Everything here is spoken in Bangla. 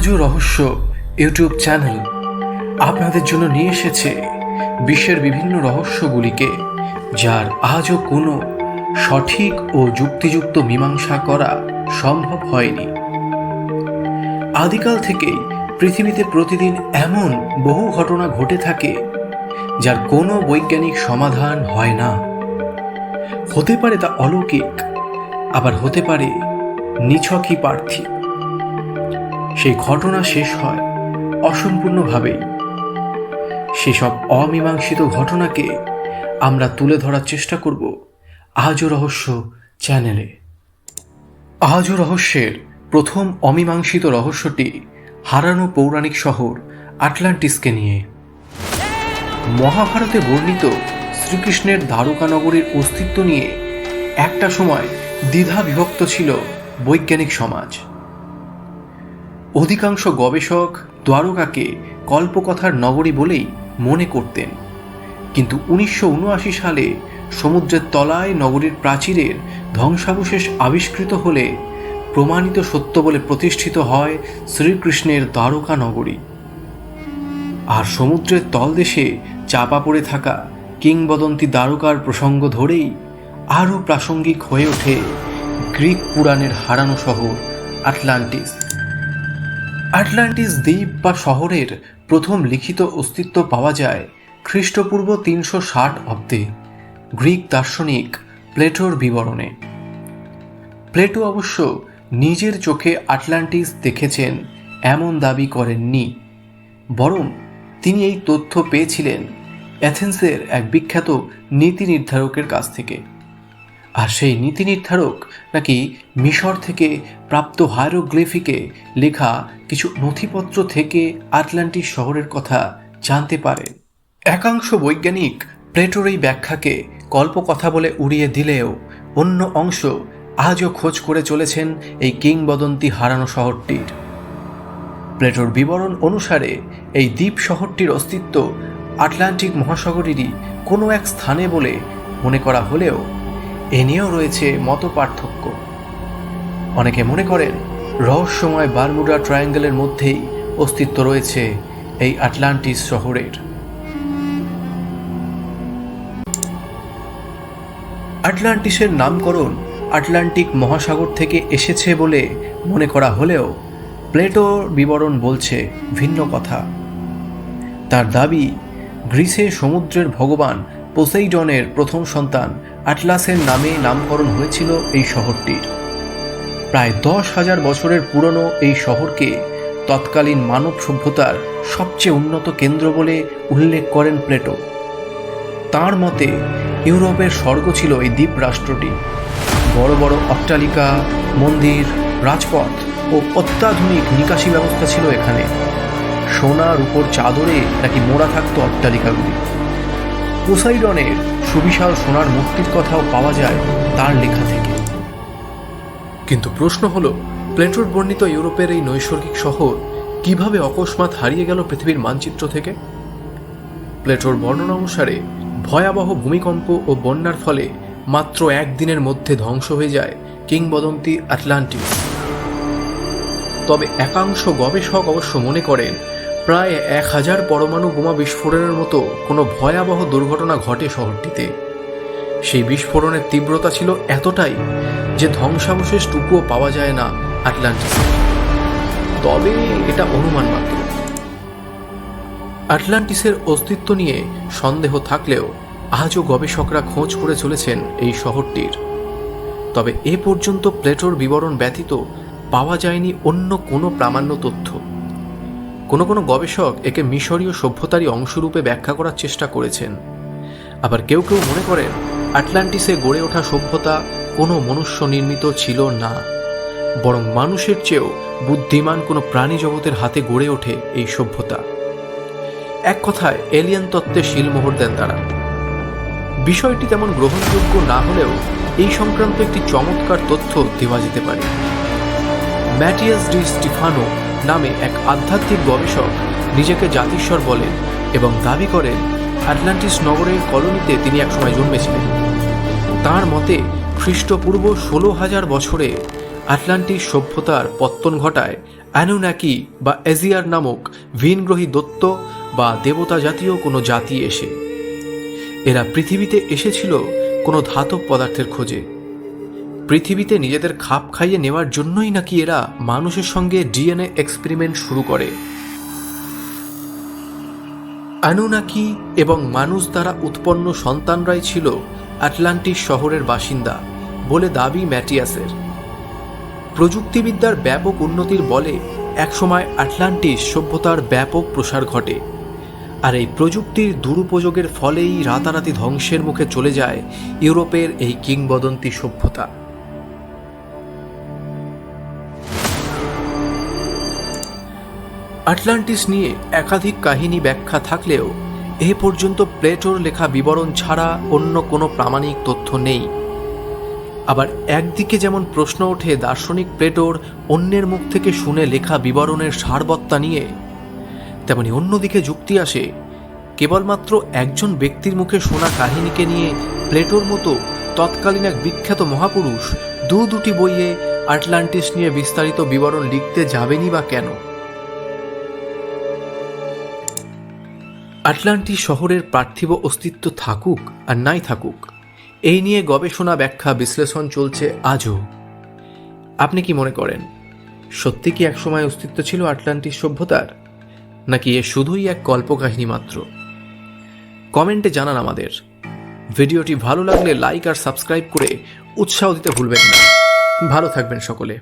আজও রহস্য ইউটিউব চ্যানেল আপনাদের জন্য নিয়ে এসেছে বিশ্বের বিভিন্ন রহস্যগুলিকে, যার আজও কোনো সঠিক ও যুক্তিযুক্ত মীমাংসা করা সম্ভব হয়নি। আদিকাল থেকেই পৃথিবীতে প্রতিদিন এমন বহু ঘটনা ঘটে থাকে, যার কোনো বৈজ্ঞানিক সমাধান হয় না। হতে পারে তা অলৌকিক, আবার হতে পারে নিছকই পার্থিব। সেই ঘটনা শেষ হয় অসম্পূর্ণভাবেই। সেসব অমীমাংসিত ঘটনাকে আমরা তুলে ধরার চেষ্টা করব আজও রহস্য চ্যানেলে। আজও রহস্যের প্রথম অমীমাংসিত রহস্যটি হারানো পৌরাণিক শহর আটলান্টিসকে নিয়ে। মহাভারতে বর্ণিত শ্রীকৃষ্ণের দ্বারকা নগরীর অস্তিত্ব নিয়ে একটা সময় দ্বিধা বিভক্ত ছিল বৈজ্ঞানিক সমাজ। অধিকাংশ গবেষক দ্বারকাকে কল্পকথার নগরী বলেই মনে করতেন। কিন্তু উনিশশো উনআশি সালে সমুদ্রের তলায় নগরীর প্রাচীরের ধ্বংসাবশেষ আবিষ্কৃত হলে প্রমাণিত সত্য বলে প্রতিষ্ঠিত হয় শ্রীকৃষ্ণের দ্বারকা নগরী। আর সমুদ্রের তলদেশে চাপা পড়ে থাকা কিংবদন্তি দ্বারকার প্রসঙ্গ ধরেই আরও প্রাসঙ্গিক হয়ে ওঠে গ্রিক পুরাণের হারানো শহর আটলান্টিস। আটলান্টিস দ্বীপ বা শহরের প্রথম লিখিত অস্তিত্ব পাওয়া যায় খ্রিস্টপূর্ব তিনশো ষাট অব্দে, গ্রিক দার্শনিক প্লেটোর বিবরণে। প্লেটো অবশ্য নিজের চোখে আটলান্টিস দেখেছেন, এমন দাবি করেননি। বরং তিনি এই তথ্য পেয়েছিলেন অ্যাথেন্সের এক বিখ্যাত নীতি নির্ধারকের কাছ থেকে। আর সেই নীতি নির্ধারক নাকি মিশর থেকে প্রাপ্ত হায়ারোগ্লিফিকে লেখা কিছু নথিপত্র থেকে আটলান্টিক শহরের কথা জানতে পারেন একাংশ বৈজ্ঞানিক প্লেটোর এই ব্যাখ্যাকে কল্পকথা বলে উড়িয়ে দিলেও অন্য অংশ আজও খোঁজ করে চলেছেন এই কিংবদন্তি হারানো শহরটির। প্লেটোর বিবরণ অনুসারে এই দ্বীপ শহরটির অস্তিত্ব আটলান্টিক মহাসাগরেরই কোনো এক স্থানে বলে মনে করা হলেও এ নিয়েও রয়েছে মত পার্থক্য অনেকে মনে করেন, রহস্যময় বারমুডা ট্রায়াঙ্গেলের মধ্যেই অস্তিত্ব রয়েছে এই আটলান্টিস শহরের। আটলান্টিসের নামকরণ আটলান্টিক মহাসাগর থেকে এসেছে বলে মনে করা হলেও প্লেটোর বিবরণ বলছে ভিন্ন কথা। তার দাবি, গ্রিসে সমুদ্রের ভগবান পোসেইডনের প্রথম সন্তান আটলাসের নামে নামকরণ হয়েছিল এই শহরটির প্রায় দশ হাজার বছরের পুরনো এই শহরকে তৎকালীন মানব সভ্যতার সবচেয়ে উন্নত কেন্দ্র বলে উল্লেখ করেন প্লেটো। তার মতে, ইউরোপের স্বর্গ ছিল এই দ্বীপ রাষ্ট্রটি। বড় বড় অট্টালিকা, মন্দির, রাজপথ ও অত্যাধুনিক নিকাশি ব্যবস্থা ছিল এখানে। সোনার উপর চাদরে নাকি মোড়া থাকতো অট্টালিকাগুলি। পোসাইডনের সুবিশাল সোনার মূর্তির কথাও পাওয়া যায় তার লেখা থেকে। কিন্তু প্রশ্ন হল, প্লেটোর বর্ণিত ইউরোপের এই নৈসর্গিক শহর কীভাবে অকস্মাৎ হারিয়ে গেল পৃথিবীর মানচিত্র থেকে? প্লেটোর বর্ণনা অনুসারে, ভয়াবহ ভূমিকম্প ও বন্যার ফলে মাত্র একদিনের মধ্যে ধ্বংস হয়ে যায় কিংবদন্তি আটলান্টিস। তবে একাংশ গবেষক অবশ্য মনে করেন প্রায় এক হাজার পরমাণু বোমা বিস্ফোরণের মতো কোনো ভয়াবহ দুর্ঘটনা ঘটে শহরটিতে। সেই বিস্ফোরণের তীব্রতা ছিল এতটাই যে ধ্বংসাবশেষ টুকুও পাওয়া যায় না আটলান্টিসে তবে এটা অনুমান মাত্র। আটলান্টিসের অস্তিত্ব নিয়ে সন্দেহ থাকলেও আজও গবেষকরা খোঁজ করে চলেছেন এই শহরটির। তবে এ পর্যন্ত প্লেটোর বিবরণ ব্যতীত পাওয়া যায়নি অন্য কোনো প্রামাণ্য তথ্য। কোনো কোনো গবেষক একে মিশরীয় সভ্যতারই অংশরূপে ব্যাখ্যা করার চেষ্টা করেছেন। আবার কেউ কেউ মনে করেন, আটলান্টিসে গড়ে ওঠা সভ্যতা কোনো মনুষ্য নির্মিত ছিল না। বরং মানুষের চেয়েও বুদ্ধিমান কোনো প্রাণী জগতের হাতে গড়ে ওঠে এই সভ্যতা। এক কথায়, এলিয়ান তত্ত্বে শিলমোহর দেন তারা। বিষয়টি তেমন গ্রহণযোগ্য না হলেও এই সংক্রান্ত একটি চমৎকার তথ্য দেওয়া যেতে পারে। ম্যাটিয়াস ডি স্টিফানো নামে এক আধ্যাত্মিক গবেষক নিজেকে জাতিস্বর বলেন এবং দাবি করেন আটলান্টিস নগরের কলোনিতে তিনি একসময় জন্মেছিলেন। তার মতে, খ্রিস্টপূর্ব ষোলো হাজার বছরে আটলান্টিক সভ্যতার পত্তন ঘটায় অ্যানুনাকি বা এজিয়ার নামক ভিনগ্রহী দত্ত বা দেবতা জাতীয় কোনো জাতি এসে। এরা পৃথিবীতে এসেছিল কোনো ধাতব পদার্থের খোঁজে। পৃথিবীতে নিজেদের খাপ খাইয়ে নেওয়ার জন্যই নাকি এরা মানুষের সঙ্গে ডিএনএ এক্সপেরিমেন্ট শুরু করে। আনুনাকি এবং মানুষ দ্বারা উৎপন্ন সন্তানরাই ছিল আটলান্টিস শহরের বাসিন্দা বলে দাবি ম্যাটিয়াসের। প্রযুক্তিবিদ্যার ব্যাপক উন্নতির বলে একসময় আটলান্টিস সভ্যতার ব্যাপক প্রসার ঘটে। আর এই প্রযুক্তির দুরুপযোগের ফলেই রাতারাতি ধ্বংসের মুখে চলে যায় ইউরোপের এই কিংবদন্তি সভ্যতা। আটলান্টিস নিয়ে একাধিক কাহিনী ব্যাখ্যা থাকলেও, এ পর্যন্ত প্লেটোর লেখা বিবরণ ছাড়া অন্য কোনো প্রামাণিক তথ্য নেই। আবার একদিকে যেমন প্রশ্ন ওঠে দার্শনিক প্লেটোর অন্যের মুখ থেকে শুনে লেখা বিবরণের সারবত্তা নিয়ে, তেমনি অন্যদিকে যুক্তি আসে, কেবলমাত্র একজন ব্যক্তির মুখে শোনা কাহিনীকে নিয়ে প্লেটোর মতো তৎকালীন এক বিখ্যাত মহাপুরুষ দু দুটি বইয়ে আটলান্টিস নিয়ে বিস্তারিত বিবরণ লিখতে যাবেনি বা কেন? আটলান্টিস শহরের পার্থিব অস্তিত্ব থাকুক আর নাই থাকুক, এই নিয়ে গবেষণা, ব্যাখ্যা, বিশ্লেষণ চলছে আজও। আপনি কি মনে করেন, সত্যি কি একসময় অস্তিত্ব ছিল আটলান্টিস সভ্যতার? নাকি এ শুধুই এক কল্পকাহিনী মাত্র? কমেন্টে জানান আমাদের। ভিডিওটি ভালো লাগলে লাইক আর সাবস্ক্রাইব করে উৎসাহ দিতে ভুলবেন না। ভালো থাকবেন সকলে।